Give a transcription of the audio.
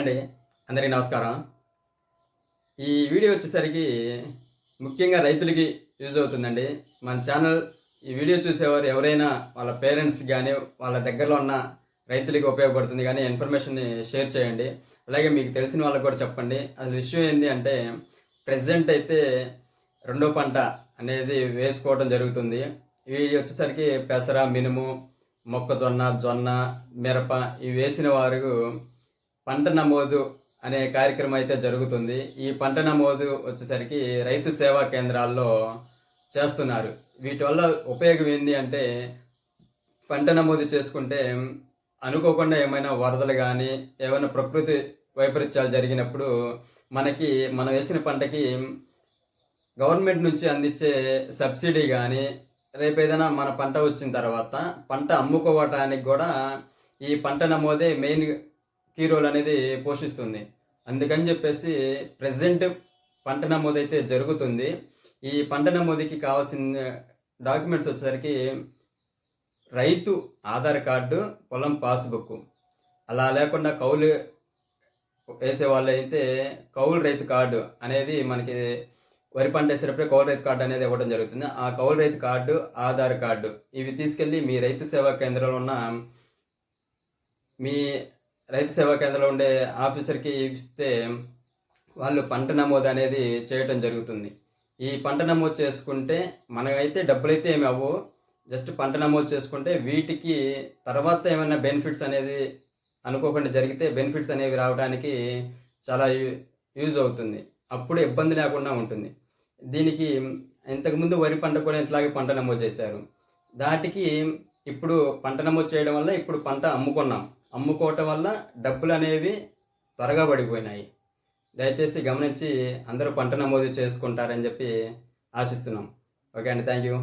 అండి అందరికీ నమస్కారం. ఈ వీడియో వచ్చేసరికి ముఖ్యంగా రైతులకి యూజ్ అవుతుందండి. మన ఛానల్ ఈ వీడియో చూసేవారు ఎవరైనా వాళ్ళ పేరెంట్స్ కానీ వాళ్ళ దగ్గరలో ఉన్న రైతులకి ఉపయోగపడుతుంది కానీ ఇన్ఫర్మేషన్ని షేర్ చేయండి. అలాగే మీకు తెలిసిన వాళ్ళకి కూడా చెప్పండి. అసలు విషయం ఏంటి అంటే ప్రజెంట్ అయితే రెండో పంట అనేది వేసుకోవడం జరుగుతుంది. ఇవి వచ్చేసరికి పెసర మినుము మొక్కజొన్న జొన్న మిరప ఇవి వేసిన వారు పంట నమోదు అనే కార్యక్రమం అయితే జరుగుతుంది. ఈ పంట నమోదు వచ్చేసరికి రైతు సేవా కేంద్రాల్లో చేస్తున్నారు. వీటి వల్ల ఉపయోగం ఏంటి అంటే పంట నమోదు చేసుకుంటే అనుకోకుండా ఏమైనా వరదలు కానీ ఏమైనా ప్రకృతి వైపరీత్యాలు జరిగినప్పుడు మనకి మనం వేసిన పంటకి గవర్నమెంట్ నుంచి అందించే సబ్సిడీ కానీ రేపు ఏదైనా మన పంట వచ్చిన తర్వాత పంట అమ్ముకోవటానికి కూడా ఈ పంట నమోదే మెయిన్ కీ రోల్ అనేది పోషిస్తుంది. అందుకని చెప్పేసి ప్రజెంట్ పంట నమోదు అయితే జరుగుతుంది. ఈ పంట నమోదుకి కావాల్సిన డాక్యుమెంట్స్ వచ్చేసరికి రైతు ఆధార్ కార్డు పొలం పాస్బుక్ అలా లేకుండా కౌలు వేసే వాళ్ళైతే అయితే కౌలు రైతు కార్డు అనేది మనకి వరి పంట వేసేటప్పుడే కౌలు రైతు కార్డు అనేది ఇవ్వడం జరుగుతుంది. ఆ కౌలు రైతు కార్డు ఆధార్ కార్డు ఇవి తీసుకెళ్ళి మీ రైతు సేవా కేంద్రంలో ఉన్న మీ రైతు సేవా కేంద్రంలో ఉండే ఆఫీసర్కి ఇస్తే వాళ్ళు పంట నమోదు అనేది చేయటం జరుగుతుంది. ఈ పంట నమోదు చేసుకుంటే మనమైతే డబ్బులైతే ఏమి అవ్వవు. జస్ట్ పంట నమోదు చేసుకుంటే వీటికి తర్వాత ఏమైనా బెనిఫిట్స్ అనేది అనుకోకుండా జరిగితే బెనిఫిట్స్ అనేవి రావడానికి చాలా యూజ్ అవుతుంది. అప్పుడు ఇబ్బంది లేకుండా ఉంటుంది. దీనికి ఇంతకుముందు వరి పంట కూడా ఇట్లాగే పంట నమోదు చేశారు. దాటికి ఇప్పుడు పంట నమోదు చేయడం వల్ల ఇప్పుడు పంట అమ్ముకున్నాం. అమ్ముకోవటం వల్ల డబ్బులు అనేవి త్వరగా పడిపోయినాయి. దయచేసి గమనించి అందరూ పంట నమోదు చేసుకుంటారని చెప్పి ఆశిస్తున్నాం. ఓకే అండి థ్యాంక్ యూ